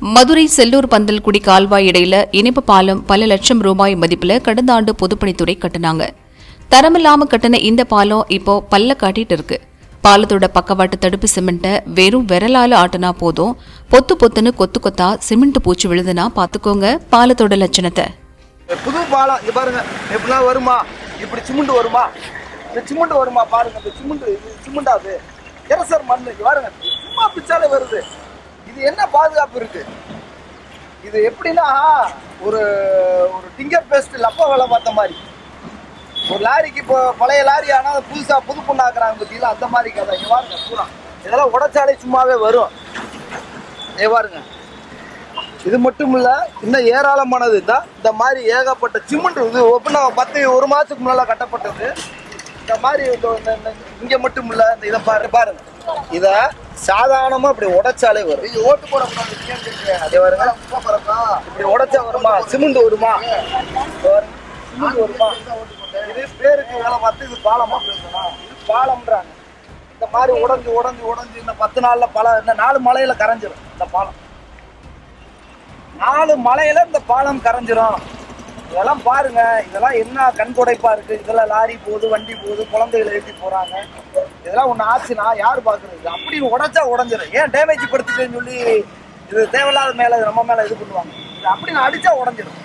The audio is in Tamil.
மதுரை செல்லூர் பந்தல்குடி கால்வாய் இடையில இனிப்பு பாலம் பல லட்சம் ரூபாய் மதிப்புல கடந்த ஆண்டு பொதுப்பணித்துறை கட்டுனாங்க. தரமில்லாம கட்டின இந்த பாலம் இப்போ பல்ல காட்டிட்டு இருக்கு. பாலத்தோட பக்கவாட்டு தடுப்பு சிமெண்ட்டை வெறும் விரலால ஆட்டினா போதும். பொத்து பொத்துன்னு கொத்து கொத்தா சிமெண்ட் பூச்சி விழுதுனா பாத்துக்கோங்க பாலத்தோட லட்சணத்தை. புது பாலம் இங்க பாருங்க. எப்படிலாம் வருமா? இப்படி சிமெண்ட் வருமா? இந்த சிமெண்ட் வருமா? பாருங்க இந்த சிமெண்ட் சிமெண்டா அது மண் பாருங்க. சும்மா பிச்சாலே வருது. இது என்ன பாதுகாப்பு இருக்கு? இது எப்படின்னா ஒரு ஒரு டிங்கர் பேஸ்ட் லப்ப வேலை பார்த்த மாதிரி. ஒரு லாரிக்கு இப்போ பழைய லாரி ஆனால் புதுசாக புது பொண்ணாக்குறாங்க பத்தியில அந்த மாதிரி கதை. இங்க பாருங்க பூரா. இதெல்லாம் உடச்சாலே சும்மாவே வரும். இங்க பாருங்க. இது மட்டும் இல்லை இன்னும் ஏராளமானது. தான் இந்த மாதிரி ஏகப்பட்ட சிமெண்ட் இது ஒப்பனா பத்து ஒரு மாதத்துக்கு முன்னால் கட்டப்பட்டது. இந்த மாதிரி இந்த- மட்டும் இல்லை இந்த இதை பாரு பாருங்க. இத சாதாரணமா இப்படி உடைச்சாலே வரும். ஓட்டு போட அதே வருங்க இப்படி உடைச்சா வருமா? சிமெண்ட் வருமா? சிமெண்ட் வருமா? இது பேருக்கு வேலை பார்த்து இது பாலமா இது பாலம்ன்றாங்க. இந்த மாதிரி உடைஞ்சு உடைஞ்சு உடைஞ்சு இந்த பத்து நாள்ல பல இந்த நாலு மலையில கரைஞ்சிரும் இந்த பாலம். நாலு மலையில இந்த பாலம் கரைஞ்சிரும். இதெல்லாம் பாருங்க. இதெல்லாம் என்ன கண்கொடைப்பா இருக்கு? இதெல்லாம் லாரி போகுது வண்டி போகுது குழந்தைகளை ஏற்றி போறாங்க. இதெல்லாம் ஒன்று ஆச்சுன்னா யார் பாக்குறது? அப்படி உடைச்சா உடஞ்சிடும் ஏன் டேமேஜ் படுத்துட்டேன்னு சொல்லி இது தேவையில்லாத மேல இது நம்ம மேல இது பண்ணுவாங்க. இது அப்படி நான் அடிச்சா உடஞ்சிடும்